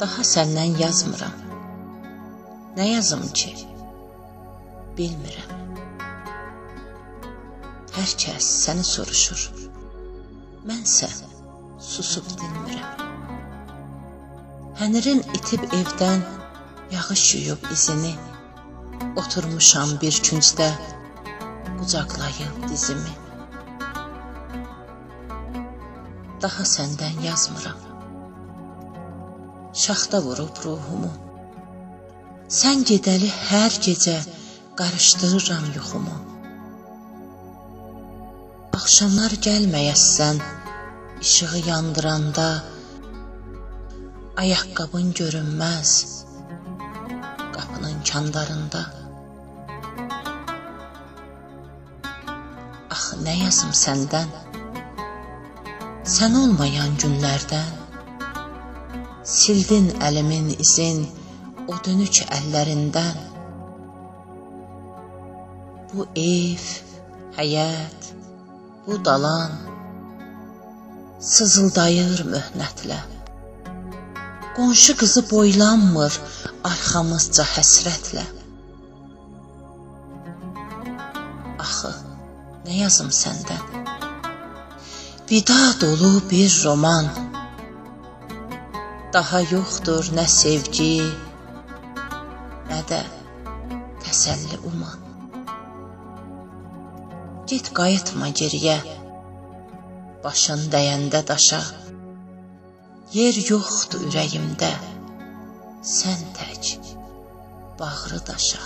Daha səndən yazmıram. Nə yazım ki? Bilmirəm. Hər kəs səni soruşur. Mənsə susub dinmirəm. Hənirin itib evdən yağış yuyub izini. Oturmuşam bir küncdə qucaqlayıb dizimi. Daha səndən yazmıram. Şaxta vurub ruhumu. Sən gedəli hər gecə qarışdırıram yuxumu. Axşamlar gəlməyəsən, işığı yandıranda ayaqqabın görünməz qapının kandarında. Axı nə yazım səndən? Sən olmayan günlərdən sildin əlimin izin o dönük əllərindən. Bu ev, həyət, bu dalan sızıldayır möhnətlə. Qonşu qızı boylanmır arxamızca həsrətlə. Axı nə yazım səndən? Vida dolu bir roman. Daha yoxdur nə sevgi, nə də təsəlli uman. Get qayıtma geriyə. Başın dəyəndə daşa. Yer yoxdur ürəyimdə. Sən tək bağrı daşa.